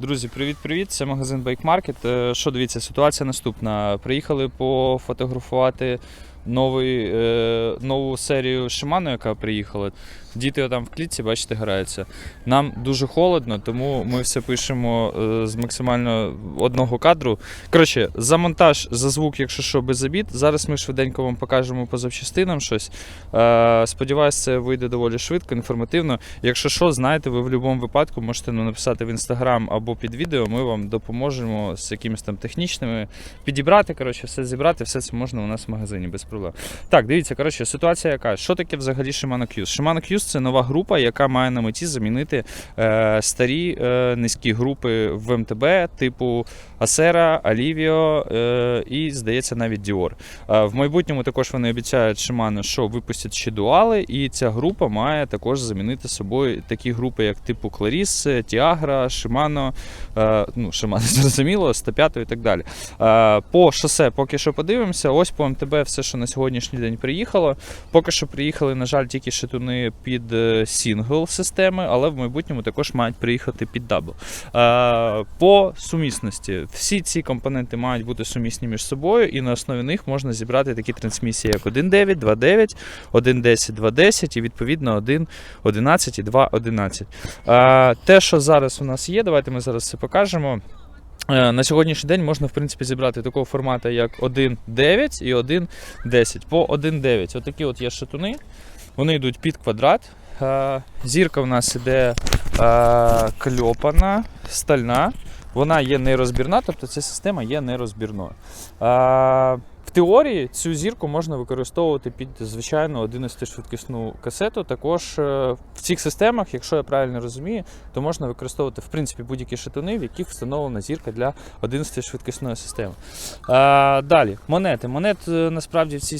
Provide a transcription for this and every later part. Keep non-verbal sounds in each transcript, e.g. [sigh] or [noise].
Друзі, привіт-привіт! Це магазин Bike Market. Е, Що дивіться, ситуація наступна. Приїхали пофотографувати новий, е, нову серію Shimano, яка приїхала. Діти там в клітці, бачите, граються. Нам дуже холодно, тому ми все пишемо е, з максимально одного кадру. Коротше, за монтаж, за звук, якщо що, без обід. Зараз ми швиденько вам покажемо по запчастинам щось. Е, Сподіваюсь, це вийде доволі швидко, інформативно. Якщо що, знаєте, ви в будь-якому випадку можете нам написати в інстаграм або під відео. Ми вам допоможемо з якимись там технічними підібрати, коротше, все зібрати, все це можна у нас в магазині без проблем. Так, дивіться, коротше, ситуація яка. Що таке взагалі Shimano Qs? Shimano Qs це нова група, яка має на меті замінити е, старі е, низькі групи в МТБ, типу Acera, Alivio е, і, здається, навіть. Е, в майбутньому також вони обіцяють Shimano, що випустять ще дуали, і ця група має також замінити собою такі групи, як типу Tiagra, Shimano, е, ну, Shimano, [laughs] зрозуміло, 105 і так далі. По шосе поки що подивимося. Ось по МТБ все, що на сьогоднішній день приїхало. Поки що приїхали, на жаль, тільки шатуни під е, сингл системи, але в майбутньому також мають приїхати під дабл. Е, По сумісності, всі ці компоненти мають бути сумісні між собою, і на основі них можна зібрати такі трансмісії, як 1.9, 2.9, 1.10, 2.10 і відповідно 1.11 і 2.11. Е, Те, що зараз у нас є, давайте ми зараз це покажемо. На сьогоднішній день можна в принципі зібрати такого формату, як 1.9 і 1.10. По 1.9 отакі от є шатуни. Вони йдуть під квадрат. Е, Зірка в нас іде е, кльопана, стальна. Вона є нерозбірна, тобто ця система є нерозбірною. Теорії цю зірку можна використовувати під звичайну 11-швидкісну касету. Також е, в цих системах, якщо я правильно розумію, то можна використовувати в принципі будь-які шатуни, в яких встановлена зірка для 11-швидкісної системи. Е, Далі, монети. Монет е, насправді в цій,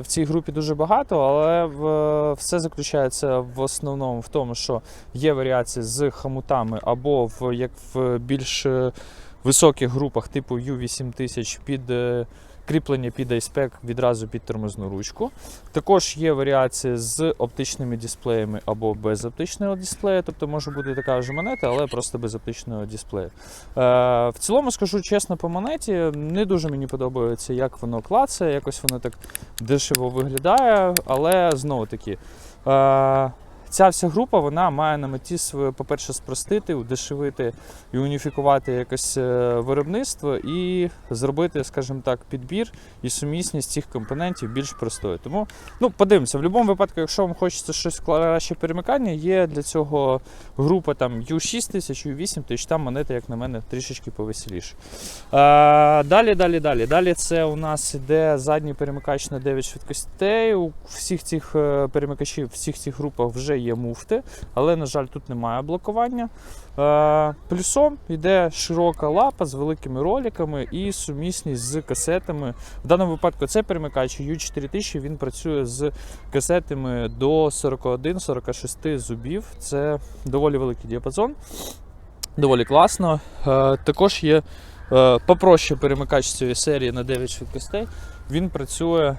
в цій групі дуже багато, але в, все заключається в основному в тому, що є варіації з хомутами або в як в більш високих групах типу U8000 під кріплення під iSpec відразу під тормозну ручку. Також є варіації з оптичними дисплеями або без оптичного дисплея, тобто може бути така ж монета, але просто без оптичного дисплею. Е, в цілому скажу чесно, по монеті не дуже мені подобається, як воно клацає, якось воно так дешево виглядає, але знову таки. Ця вся група вона має на меті своє, по-перше, спростити, удешевити і уніфікувати якось е, виробництво і зробити, скажімо так, підбір і сумісність цих компонентів більш простою. Тому ну, подивимося, в будь-якому випадку, якщо вам хочеться щось краще перемикання, є для цього група там U6000, U8000, там монети, як на мене, трішечки повеселіше. Е, далі, далі, далі. Далі це у нас іде задній перемикач на 9 швидкостей. У всіх цих е, перемикачів, всіх цих групах вже є муфти, але, на жаль, тут немає блокування. Е, плюсом йде широка лапа з великими роликами і сумісність з касетами. В даному випадку це перемикач U4000, він працює з касетами до 41-46 зубів. Це доволі великий діапазон, доволі класно. Е, також є е, попроще перемикач цієї серії на 9 швидкостей. Він працює.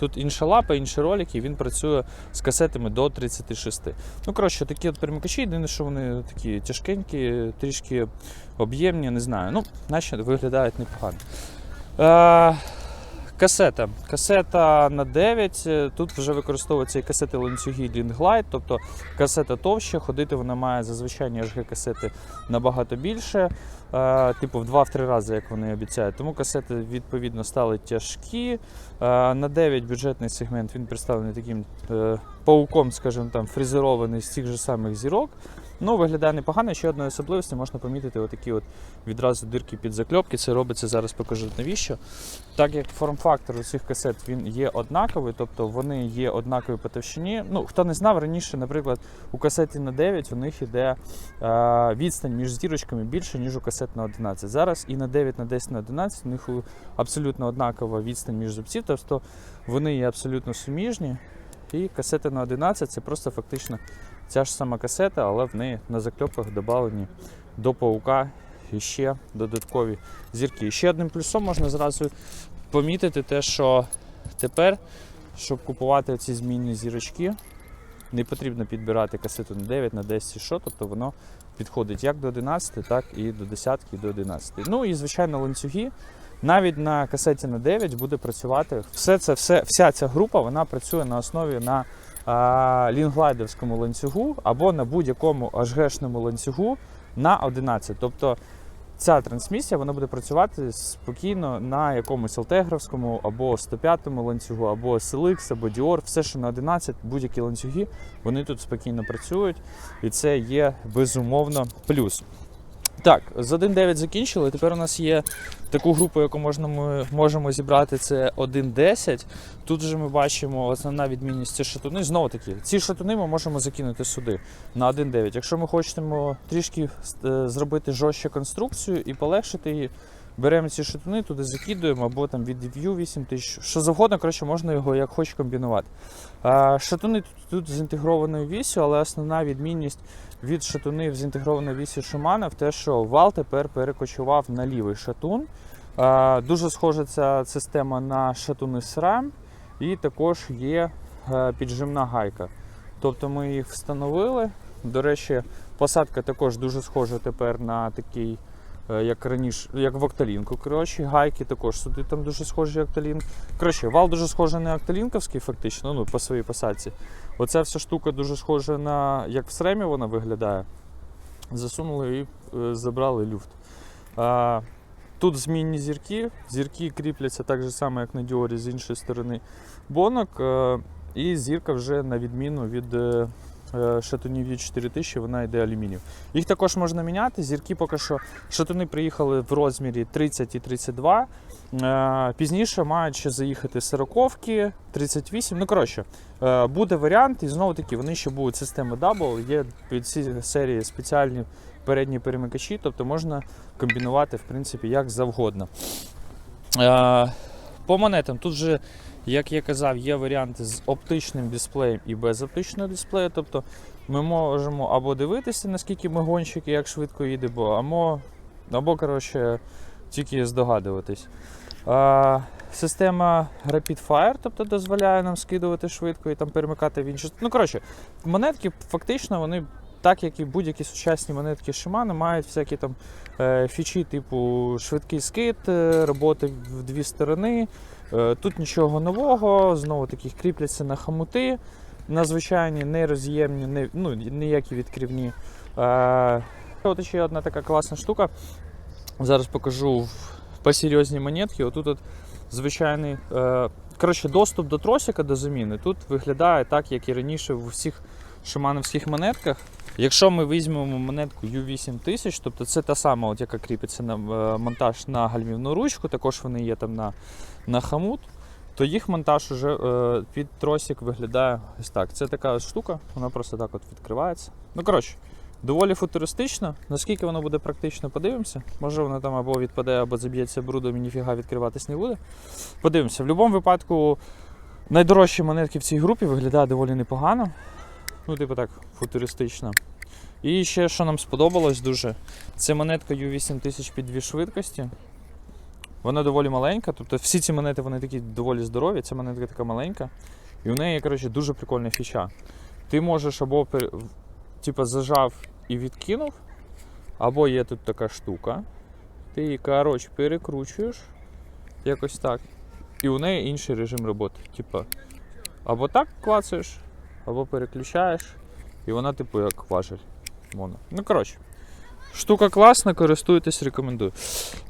Тут інша лапа, інші ролики, він працює з касетами до 36. Ну, коротше, такі от перемикачі, єдине, що вони такі тяжкенькі, трішки об'ємні, не знаю. Ну, наче виглядають непогано. Е, касета. Касета на 9. е, Тут вже використовуються і касети ланцюги Link тобто касета товща, ходити вона має зазвичай HG касети набагато більше, типу в 2-3 рази, як вони обіцяють. Тому касети відповідно стали тяжкі. На 9 бюджетний сегмент він представлений таким е, пауком, скажімо там, фрезерований з цих же самих зірок. Ну, виглядає непогано. Ще одною особливістю можна помітити отакі от відразу дирки під закльопки. Це робиться зараз, покажу навіщо. Так як форм-фактор у цих касет він є однаковий, тобто вони є однакові по товщині. Ну, хто не знав, раніше, наприклад, у касеті на 9 у них іде е, відстань між зірочками більше, ніж у касет на 11. Зараз і на 9, на 10, на 11 у них абсолютно однакова відстань між зубців, тобто вони є абсолютно суміжні. І касети на 11 це просто фактично ця ж сама касета, але в неї на закльопках додавлені до паука ще додаткові зірки. І ще одним плюсом можна зразу помітити те, що тепер, щоб купувати ці змінні зірочки, Не потрібно підбирати касету на 9, на 10 що, тобто воно підходить як до 11, так і до 10, і до 11. Ну і звичайно ланцюги. Навіть на касеті на 9 буде працювати. Все це, все, вся ця група вона працює на основі на а, лінглайдерському ланцюгу або на будь-якому HG-шному ланцюгу на 11. Тобто ця трансмісія вона буде працювати спокійно на якомусь алтегровському або 105 ланцюгу, або SLX, або Dior, все, що на 11, будь-які ланцюги, вони тут спокійно працюють, і це є безумовно плюс. Так, з 1.9 закінчили. Тепер у нас є таку групу, яку можна ми можемо зібрати. Це 1.10. Тут вже ми бачимо основна відмінність ці шатуни. Знову таки, ці шатуни ми можемо закинути сюди на 1.9. Якщо ми хочемо трішки е, зробити жорстче конструкцію і полегшити її, беремо ці шатуни, туди закидуємо, або там від View 8000, що завгодно, коротше, можна його як хоч комбінувати. Шатуни тут, з інтегрованою вісю, але основна відмінність від шатунів з інтегрованою Шимана в те, що вал тепер перекочував на лівий шатун. Дуже схожа ця система на шатуни SRAM, і також є е, піджимна гайка. Тобто ми їх встановили. До речі, посадка також дуже схожа тепер на такий, як раніше, як в Окталінку. Коротше, гайки також сюди там дуже схожі Окталінк. Коротше, вал дуже схожий на Окталінковський, фактично, ну, по своїй посадці. Оця вся штука дуже схожа на як в сремі вона виглядає. Засунули і е, забрали люфт. А, тут змінні зірки. Зірки кріпляться так же само, як на Діорі з іншої сторони бонок. е, і зірка вже на відміну від е, е, шатунів U4000, вона йде алюмінів. Їх також можна міняти. Зірки поки що шатуни приїхали в розмірі 30 і 32. Е, Пізніше мають ще заїхати 40 38. Ну, коротше, е, буде варіант, і знову таки, вони ще будуть системи Double. Є під ці серії спеціальні передні перемикачі, тобто можна комбінувати в принципі як завгодно. Е, По монетам тут вже, як я казав, є варіанти з оптичним дисплеєм і без оптичного дисплею. Тобто ми можемо або дивитися, наскільки ми гонщики, як швидко їдемо, або, або коротше, тільки здогадуватись. А, система Rapid Fire, тобто дозволяє нам скидувати швидко і там перемикати в інші. Ну, коротше, монетки фактично вони, так як і будь-які сучасні монетки Shimano, мають всякі там е, фічі, типу швидкий скид, е, роботи в дві сторони. Е, тут нічого нового, знову таки кріпляться на хомути, на звичайні нероз'ємні, не, ну, ніякі відкривні. Е, от ще одна така класна штука. Зараз покажу посерйозні монетки. Отут от звичайний е, коротше, доступ до тросика до заміни тут виглядає так, як і раніше в усіх шимановських монетках. Якщо ми візьмемо монетку U8000, тобто це та сама, от, яка кріпиться на монтаж на гальмівну ручку, також вони є там на, на хамут, то їх монтаж уже е, під тросик виглядає ось так. Це така штука, вона просто так от відкривається. Ну, коротше, доволі футуристично. Наскільки воно буде практично, подивимося. Може воно там або відпаде, або заб'ється брудом і ніфіга відкриватись не буде. Подивимося. В будь-якому випадку найдорожчі монетки в цій групі виглядає доволі непогано. Ну, типу так, футуристично. І ще, що нам сподобалось дуже, це монетка U8000 під дві швидкості. Вона доволі маленька, тобто всі ці монети вони такі доволі здорові, ця монетка така маленька. І в неї, коротше, дуже прикольна фіча. Ти можеш або типу, зажав і відкинув, або є тут така штука. Ти її, коротше, перекручуєш якось так. І у неї інший режим роботи. Типа, або так клацаєш, або переключаєш, і вона, типу, як важель. Моно. Ну, коротше. Штука класна, користуйтесь, рекомендую.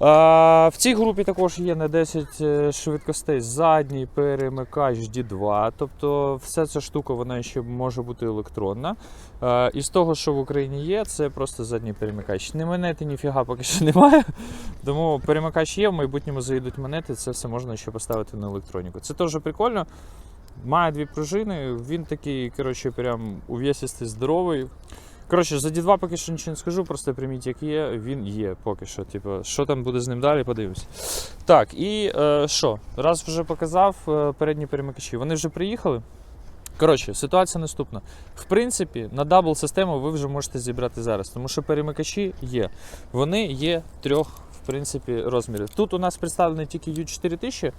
А, в цій групі також є на 10 е, швидкостей задній перемикач D2. Тобто вся ця штука вона ще може бути електронна. А, і з того, що в Україні є, це просто задній перемикач. Не монети ніфіга поки що немає. Тому перемикач є, в майбутньому заїдуть монети, це все можна ще поставити на електроніку. Це теж прикольно. Має дві пружини, він такий, коротше, прям увесистий, здоровий. Коротше, за D2 поки що нічого не скажу, просто прийміть, як є, він є поки що. Типу, що там буде з ним далі, подивимось. Так, і е, що? Раз вже показав е, передні перемикачі, вони вже приїхали. Коротше, ситуація наступна. В принципі, на дабл систему ви вже можете зібрати зараз, тому що перемикачі є. Вони є трьох в принципі, розмірів. Тут у нас представлений тільки U4000.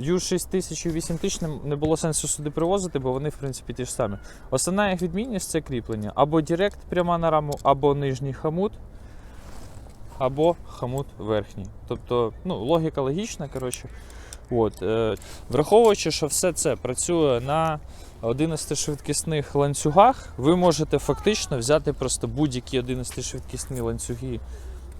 U6000 і 8000 не- було сенсу сюди привозити, бо вони, в принципі, ті ж самі. Основна їх відмінність це кріплення. Або Директ пряма на раму, або нижній хамут, або хамут верхній. Тобто, ну, логіка логічна, коротше. От, е, враховуючи, що все це працює на 11-швидкісних ланцюгах, ви можете фактично взяти просто будь-які 11-швидкісні ланцюги,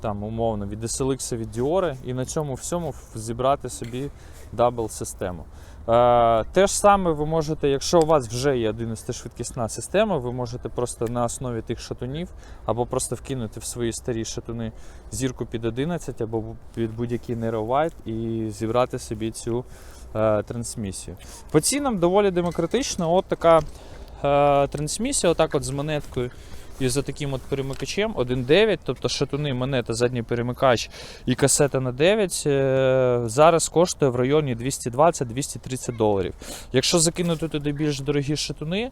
там, умовно, від SLX, від Dior, і на цьому всьому зібрати собі дабл-систему. Е, те ж саме ви можете, якщо у вас вже є 11-швидкісна система, ви можете просто на основі тих шатунів або просто вкинути в свої старі шатуни зірку під 11 або під будь-який White і зібрати собі цю е, трансмісію. По цінам доволі демократично. От така е, трансмісія, отак от з монеткою і за таким от перемикачем 1.9, тобто шатуни, монета, задній перемикач і касета на 9 е, зараз коштує в районі 220-230 доларів. Якщо закинути туди більш дорогі шатуни,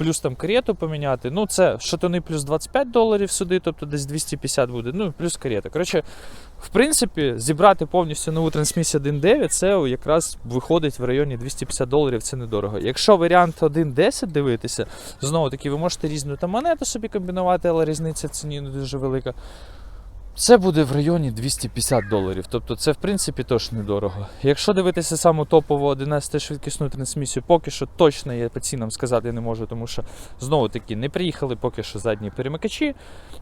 плюс там карету поміняти, ну це шатуни плюс 25 доларів сюди, тобто десь 250 буде, ну плюс карета. Коротше, в принципі, зібрати повністю нову трансмісію 1.9, це якраз виходить в районі 250 доларів, це недорого. Якщо варіант 1.10 дивитися, знову таки, ви можете різну там монету собі комбінувати, але різниця в ціні не дуже велика. Це буде в районі 250 доларів. Тобто це в принципі теж недорого. Якщо дивитися саму топову 11 швидкісну трансмісію, поки що точно я по цінам сказати не можу, тому що знову таки не приїхали поки що задні перемикачі.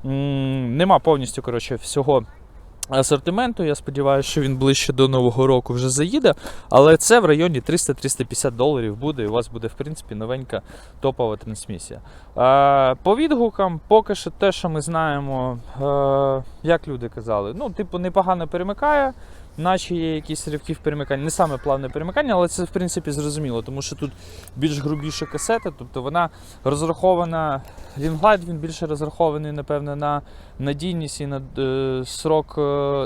М, Нема повністю коротше, всього асортименту. Я сподіваюся, що він ближче до Нового року вже заїде. Але це в районі 300-350 доларів буде, і у вас буде в принципі новенька топова трансмісія. По відгукам, поки що те, що ми знаємо, е, як люди казали, ну, типу, непогано перемикає. Наче є якісь ривки в перемиканні, не саме плавне перемикання, але це в принципі зрозуміло, тому що тут більш грубіша касета, тобто вона розрахована. Лінглайд він більше розрахований, напевно, на надійність і на е, срок е,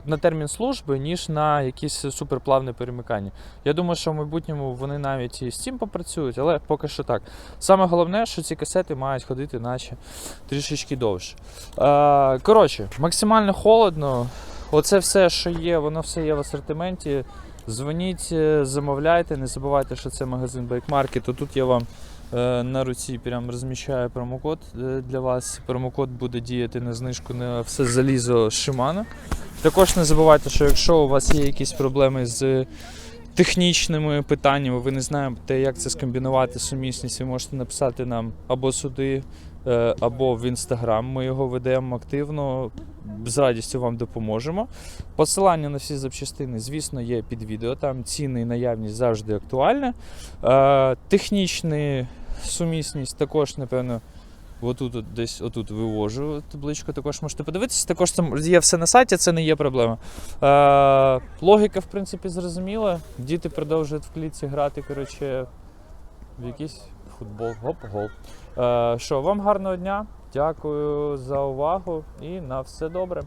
на термін служби, ніж на якісь суперплавне перемикання. Я думаю, що в майбутньому вони навіть і з цим попрацюють, але поки що так. Саме головне, що ці касети мають ходити, наче трішечки довше. Е, коротше, максимально холодно. Оце все, що є, воно все є в асортименті. Дзвоніть, е, замовляйте, не забувайте, що це магазин Bike Market. Тут я вам е, на руці прям розміщаю промокод е, для вас. Промокод буде діяти на знижку на все залізо Shimano. Також не забувайте, що якщо у вас є якісь проблеми з технічними питаннями, ви не знаєте, як це скомбінувати сумісність, ви можете написати нам або сюди, е, або в інстаграм. Ми його ведемо активно. З радістю вам допоможемо. Посилання на всі запчастини, звісно, є під відео. Там ціни і наявність завжди актуальна. Е, технічна сумісність також, напевно, отут от десь отут вивожу табличку, також можете подивитися. Також там є все на сайті, це не є проблема. Е, логіка, в принципі, зрозуміла. Діти продовжують в клітці грати, коротше, в якийсь футбол. Гоп-гол. Е, що, вам гарного дня. Дякую за увагу і на все добре.